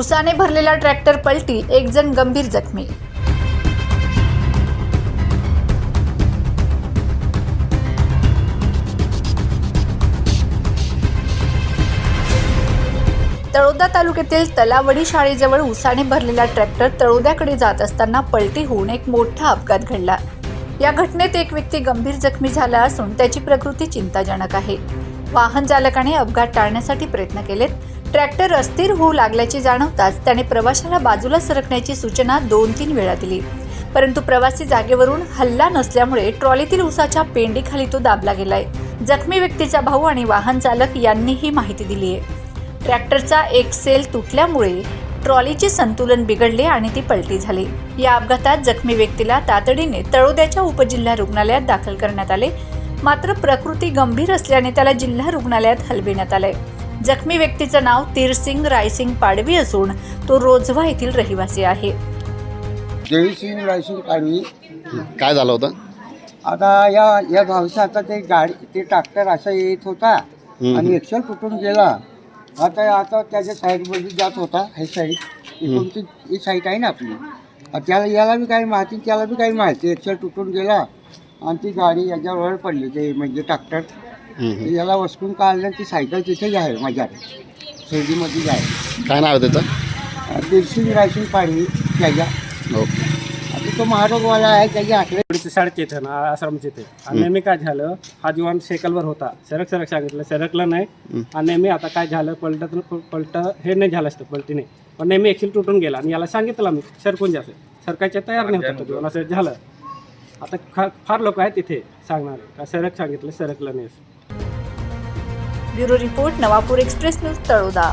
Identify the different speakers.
Speaker 1: उसाने भरलेला ट्रॅक्टर पलटी एक जण गंभीर जखमी. तळोदा तालुक्यातील तलावडी शाळेजवळ उसाने भरलेला ट्रॅक्टर तळोद्याकडे जात असताना पलटी होऊन एक मोठा अपघात घडला. या घटनेत एक व्यक्ती गंभीर जखमी झाला असून त्याची प्रकृती चिंताजनक आहे. वाहन चालकाने अपघात टाळण्यासाठी प्रयत्न केलेत. ट्रॅक्टर अस्थिर होऊ लागल्याचे जाणवताच त्याने प्रवाशाला बाजूला सरकण्याची सूचना दोन तीन वेळा दिली. परंतु प्रवासी जागेवरून हल्ला नसल्यामुळे ट्रॉलीतील उसाच्या पेंडीखाली तो दाबला गेलाय. जखमी व्यक्तीचा भाऊ आणि वाहन चालक यांनी ही माहिती दिली आहे. ट्रॅक्टरचा एक सेल तुटल्यामुळे ट्रॉलीचे संतुलन बिघडले आणि ती पलटी झाली. या अपघातात जखमी व्यक्तीला तातडीने तळोद्याच्या उपजिल्हा रुग्णालयात दाखल करण्यात आले. मात्र प्रकृती गंभीर असल्याने त्याला जिल्हा रुग्णालयात हलविण्यात आलंय. जखमी व्यक्तीचं नाव तीरसिंग रायसिंग पाडवी असून तो रोजवा येथील रहिवासी आहे.
Speaker 2: जयसिंग रायसिंग पाडवी.
Speaker 3: काय झालं होतं?
Speaker 2: आता या या भावसाचा ते गाडी ते ट्रॅक्टर असा येत होता. आणि एक्सेल तुटून गेला. आता आता त्याच्या साईडमध्ये जात होता हे साईड इकडून ती ही साईड आहे ना आपली. आता त्याला याला बी काही माहिती त्याला बी काही माहिती एक्सेल तुटून गेला. आणि ती गाडी याच्यावर पडली ते म्हणजे ट्रॅक्टर. याला वसकून काढलं आणि ती सायकल तिथेच आहे माझ्या शेडीमध्येच आहे
Speaker 3: काय नाव आहे त्याचं?
Speaker 2: दिरसिंग रायसिंग पाडवी त्याच्या.
Speaker 3: ओके.
Speaker 2: आता तो महारोगवाला आहे त्याच्या आकडे
Speaker 4: थोडीशी शाळेत येते ना आश्रमचे ते आणि नेहमी काय झालं हा जीवन सायकलवर होता. सरक सरक सांगितलं सरकलं नाही. आणि नेहमी आता काय झालं पलट पलट हे नाही झालं असतं पलटी नाही पण नेहमी एक्सिल तुटून गेला. आणि याला सांगितलं मी सरकून जास्त सरकायच्या तयार नाही होतं तो जीवन असं झालं. आता खा फार लोक आहेत तिथे सांगणारे. का सरक सांगितलं सरकलं नाही.
Speaker 1: Bureau report Navapur Express News Taloda.